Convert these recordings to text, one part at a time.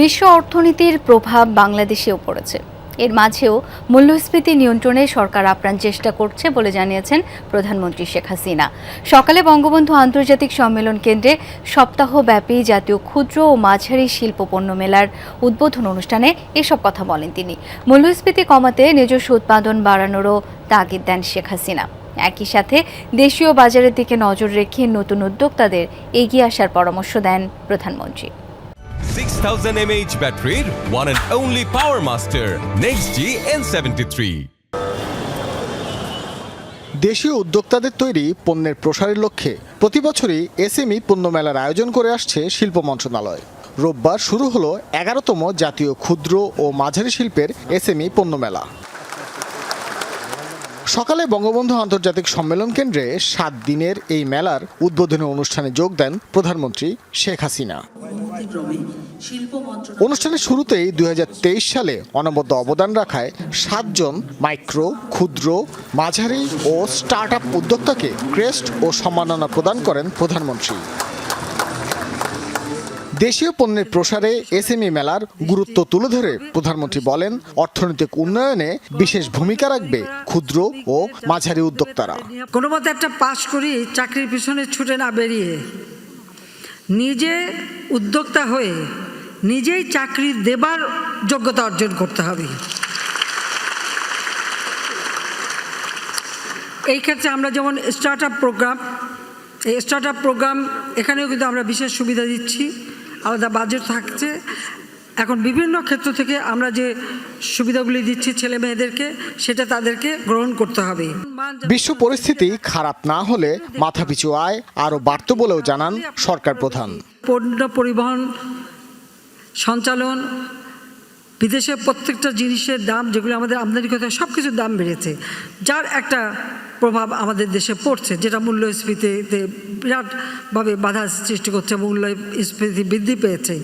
বিশ্ব অর্থনীতির প্রভাব বাংলাদেশেও পড়েছে। এর মাঝেও মূল্যস্ফীতি নিয়ন্ত্রণে সরকার আপ্রাণ চেষ্টা করছে বলে জানিয়েছেন প্রধানমন্ত্রী শেখ হাসিনা। সকালে বঙ্গবন্ধু আন্তর্জাতিক সম্মেলন কেন্দ্রে সপ্তাহব্যাপী জাতীয় ক্ষুদ্র ও মাঝারি শিল্প পণ্য মেলার উদ্বোধন অনুষ্ঠানে এসব কথা বলেন তিনি। মূল্যস্ফীতি কমাতে নিজস্ব উৎপাদন বাড়ানোরও তাগিদ দেন শেখ হাসিনা। একই সাথে দেশীয় বাজারের দিকে নজর রেখে নতুন উদ্যোক্তাদের এগিয়ে আসার পরামর্শ দেন প্রধানমন্ত্রী। 6000 mAh ব্যাটারির one and only power master, next G N73 দেশীয় উদ্যোক্তাদের তৈরি পণ্যের প্রসারের লক্ষ্যে প্রতি বছরই এসএমই পণ্য মেলার আয়োজন করে আসছে শিল্প মন্ত্রণালয়। রোববার শুরু হলো এগারোতম জাতীয় ক্ষুদ্র ও মাঝারি শিল্পের এসএমই পণ্য মেলা সকালে বঙ্গবন্ধু আন্তর্জাতিক সম্মেলন কেন্দ্রে সাত দিনের এই মেলার উদ্বোধনী অনুষ্ঠানে যোগ দেন প্রধানমন্ত্রী শেখ হাসিনা। অনুষ্ঠানের শুরুতেই দু হাজার তেইশ সালে অনবদ্য অবদান রাখায় সাতজন মাইক্রো, ক্ষুদ্র, মাঝারি ও স্টার্ট আপ উদ্যোক্তাকে ক্রেস্ট ও সম্মাননা প্রদান করেন প্রধানমন্ত্রী। দেশীয় পণ্যের প্রসারে এসএমই মেলার গুরুত্ব তুলে ধরে প্রধানমন্ত্রী বলেন, অর্থনৈতিক উন্নয়নে বিশেষ ভূমিকা রাখবে ক্ষুদ্র ও মাঝারি উদ্যোক্তারা। কোনো মতে একটা পাশ করি চাকরির পিছনে ছুটে না বেরিয়ে। নিজে উদ্যোক্তা হয়ে নিজেই চাকরি দেবার যোগ্যতা অর্জন করতে হবে। এই ক্ষেত্রে আমরা যেমন স্টার্ট আপ প্রোগ্রাম এই স্টার্ট আপ প্রোগ্রাম এখানেও কিন্তু আমরা বিশেষ সুবিধা দিচ্ছি। আলাদা বাজেট থাকছে। এখন বিভিন্ন ক্ষেত্র থেকে আমরা যে সুবিধাগুলি দিচ্ছি ছেলে মেয়েদেরকে সেটা তাদেরকে গ্রহণ করতে হবে। বিশ্ব পরিস্থিতি খারাপ না হলে মাথাপিছু আয় আরও বাড়ত বলেও জানান সরকার প্রধান। পণ্য পরিবহন সঞ্চালন বিদেশে প্রত্যেকটা জিনিসের দাম যেগুলো আমাদের আমদানি করতে সব কিছুর দাম বেড়েছে। যার একটা প্রভাব আমাদের দেশে পড়ছে, যেটা মূল্যস্ফীতিতে বিরাটভাবে বাধা সৃষ্টি করছে মূল্যস্ফীতি বৃদ্ধি পেয়েছে।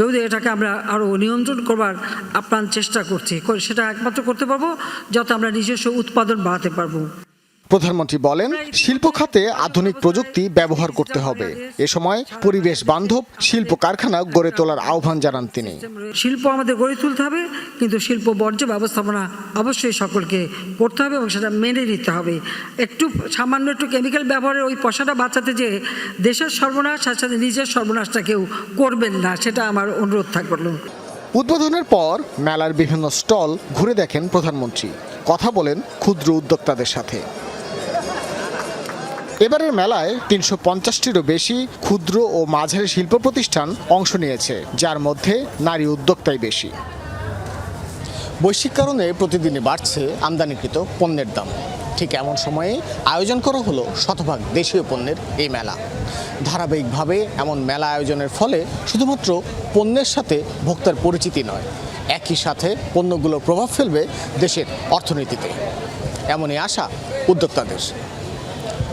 যদি এটাকে আমরা আরও নিয়ন্ত্রণ করবার আপ্রাণ চেষ্টা করছি, সেটা একমাত্র করতে পারব, যত আমরা নিজস্ব উৎপাদন বাড়াতে পারব। প্রধানমন্ত্রী বলেন শিল্প খাতে আধুনিক প্রযুক্তি ব্যবহার করতে হবে। এ সময় পরিবেশ বান্ধব শিল্প কারখানা গড়ে তোলার আহ্বান জানান তিনি। শিল্প আমাদের গড়ে তুলতে হবে কিন্তু শিল্প বর্জ্য ব্যবস্থাপনা অবশ্যই সকলকে করতে হবে এবং সেটা মেনে নিতে হবে। একটু সামান্য একটু কেমিক্যাল ব্যবহারের ওই পয়সাটা বাঁচাতে যে দেশের সর্বনাশ সাথে সাথে নিজের সর্বনাশটা কেউ করবেন না সেটা আমার অনুরোধ থাকল উদ্বোধনের পর মেলার বিভিন্ন স্টল ঘুরে দেখেন প্রধানমন্ত্রী। কথা বলেন ক্ষুদ্র উদ্যোক্তাদের সাথে। এবারের মেলায় তিনশো পঞ্চাশটিরও বেশি ক্ষুদ্র ও মাঝারি শিল্প প্রতিষ্ঠান অংশ নিয়েছে, যার মধ্যে নারী উদ্যোক্তাই বেশি। বৈশ্বিক কারণে প্রতিদিনই বাড়ছে আমদানিকৃত পণ্যের দাম। ঠিক এমন সময়ে আয়োজন করা হলো শতভাগ দেশীয় পণ্যের এই মেলা। ধারাবাহিকভাবে এমন মেলা আয়োজনের ফলে শুধুমাত্র পণ্যের সাথে ভোক্তার পরিচিতি নয়, একই সাথে পণ্যগুলোর প্রভাব ফেলবে দেশের অর্থনীতিতে। এমনই আশা উদ্যোক্তাদের।